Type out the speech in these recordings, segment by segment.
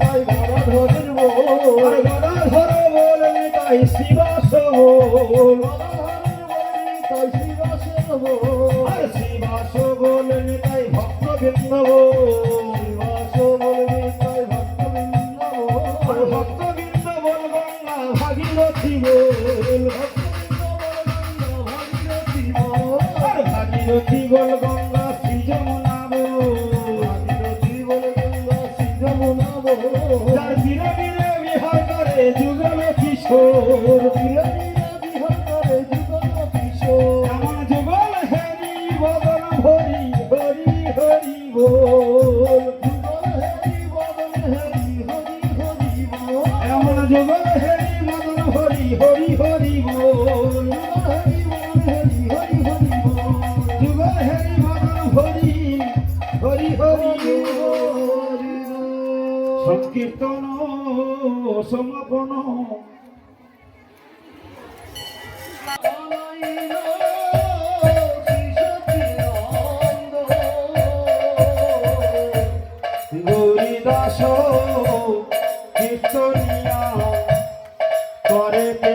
তাই বাবা ধরিব আর গদাধর বলেন তাই বল আর ভাগীরথী বল গঙ্গা যার ধীরে ধীরে বিহার করে যুগল কিশোর। এমন যুগল হেরি বদন ভরি, হরি হরি বল। এমন যুগল হেরি মদন হরি হরি হরি বল সংকীর্তন সমাপন। গৌরীদাস কীর্তনিয়া করেতে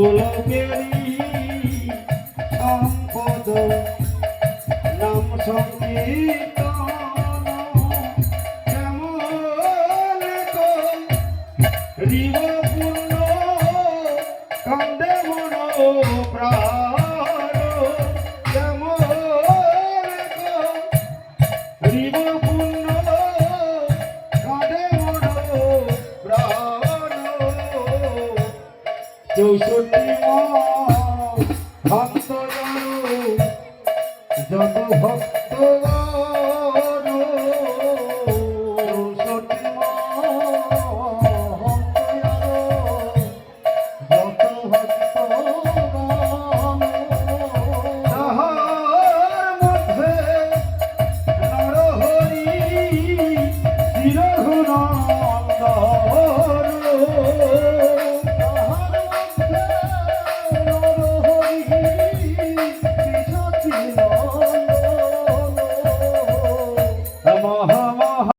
গোলকেরই সম্পদ নাম সংকীর্তন কেমন রিব পূর্ণ কান্দে মন প্রাণ চৌষট্টি ভক্ত যত ভক্ত